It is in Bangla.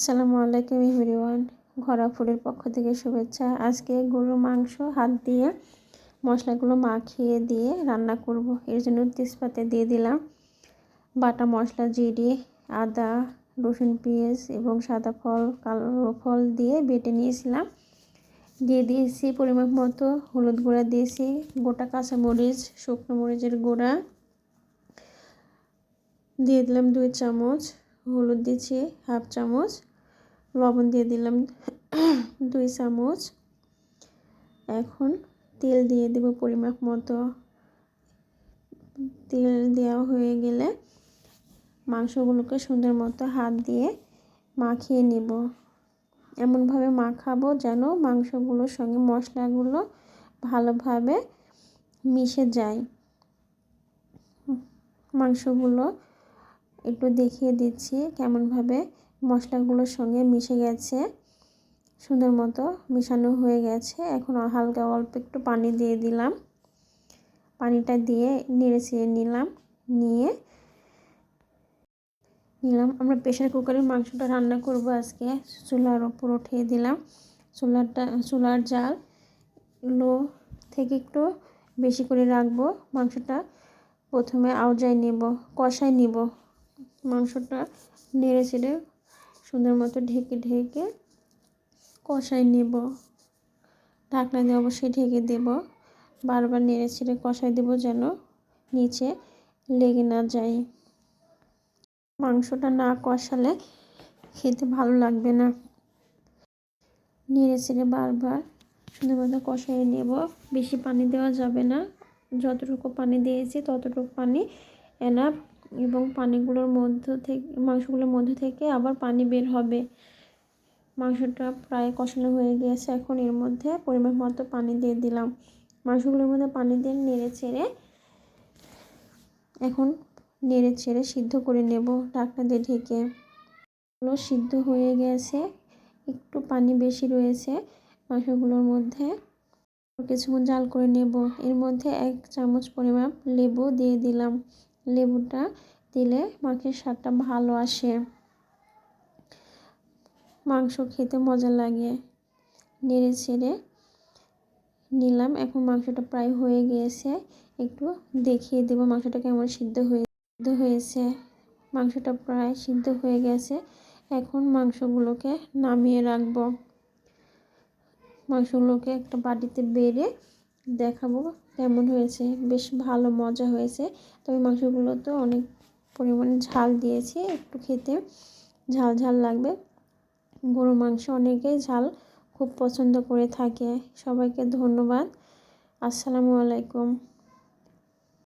আসসালামু আলাইকুম এভরিওয়ান। ঘরা ফুলের পক্ষ থেকে শুভেচ্ছা। আজকে গরুর মাংস, হাত দিয়ে মশলাগুলো মাখিয়ে দিয়ে রান্না করব। এর জন্য তেজপাতে দিয়ে দিলাম, বাটা মশলা, জিরে, আদা, রসুন, পেঁয়াজ এবং সাদা ফল, কালো ফল দিয়ে বেটে নিয়েছিলাম। দিয়ে দিয়েছি পরিমাণ মতো হলুদ গুঁড়া দিয়েছি, গোটা কাঁচামরিচ, শুকনো মরিচের গুঁড়া। দিয়ে দিলাম দুই চামচ হলুদ দিচ্ছি হাফ চামচ, লবণ দিয়ে দিলাম দুই চামচ। এখন তেল দিয়ে দেব পরিমাপ মতো। তেল দেওয়া হয়ে গেলে মাংসগুলোকে সুন্দর মতো হাত দিয়ে মাখিয়ে নেব। এমনভাবে মাখাবো যেন মাংসগুলোর সঙ্গে মশলাগুলো ভালোভাবে মিশে যায়। মাংসগুলো একটু দেখিয়ে দিচ্ছি কেমনভাবে মশলাগুলোর সঙ্গে মিশে গেছে। সুন্দর মতো মিশানো হয়ে গেছে। এখন হালকা অল্প একটু পানি দিয়ে দিলাম। পানিটা দিয়ে নেড়ে ছেড়ে নিলাম, নিয়ে নিলাম। আমরা প্রেশার কুকারের মাংসটা রান্না করব আজকে। চুলার ওপর উঠিয়ে দিলাম। চুলারটা চুলার জাল লো থেকে একটু বেশি করে রাখব। মাংসটা প্রথমে আউজায় নেব, কষায় নিব। মাংসটা নেড়ে চেড়ে সুন্দর মতো ঢেকে ঢেকে কষাই নেব। ঢাকনা দিয়ে অবশ্যই ঢেকে দেব। বারবার নেড়ে ছেড়ে কষাই দেব যেন নিচে লেগে না যায়। মাংসটা না কষালে খেতে ভালো লাগবে না। নেড়ে ছেড়ে বারবার সুন্দর মতো কষাই নেব। বেশি পানি দেওয়া যাবে না। যতটুকু পানি দিয়েছি ততটুকু পানি এনাফ এবং পানিগুলোর মধ্য থেকে, মাংসগুলোর মধ্য থেকে আবার পানি বের হবে। মাংসটা প্রায় কষানো হয়ে গিয়েছে এখন এর মধ্যে পরিমাণ মতো পানি দিয়ে দিলাম। মাংসগুলোর মধ্যে পানি দিয়ে নেড়ে চেড়ে, এখন নেড়ে চেড়ে সিদ্ধ করে নেব ঢাকনা দিয়ে ঢেকে। সিদ্ধ হয়ে গেছে, একটু পানি বেশি রয়েছে, মাংসগুলোর মধ্যে কিছুক্ষণ জাল করে নেব। এর মধ্যে এক চামচ পরিমাণ লেবু দিয়ে দিলাম। লেবুটা দিলে মাংসের স্বাদটা ভালো আসে। মাংস খেতে মজা লাগে। নেড়ে ছেড়ে নিলাম। এখন মাংসটা প্রায় হয়ে গিয়েছে। একটু দেখিয়ে দেবো মাংসটা কেমন সিদ্ধ হয়ে হয়েছে। মাংসটা প্রায় সিদ্ধ হয়ে গেছে। এখন মাংসগুলোকে নামিয়ে রাখব। মাংসগুলোকে একটা বাটিতে বেড়ে দেখাবো কেমন হয়েছে, বেশ ভালো মজা হয়েছে। তবে মাংসগুলো তো অনেক পরিমাণে ঝাল দিয়েছি, একটু খেতে ঝাল ঝাল লাগবে। গরু মাংস অনেকেই ঝাল খুব পছন্দ করে থাকে। সবাইকে ধন্যবাদ। আসসালামু আলাইকুম।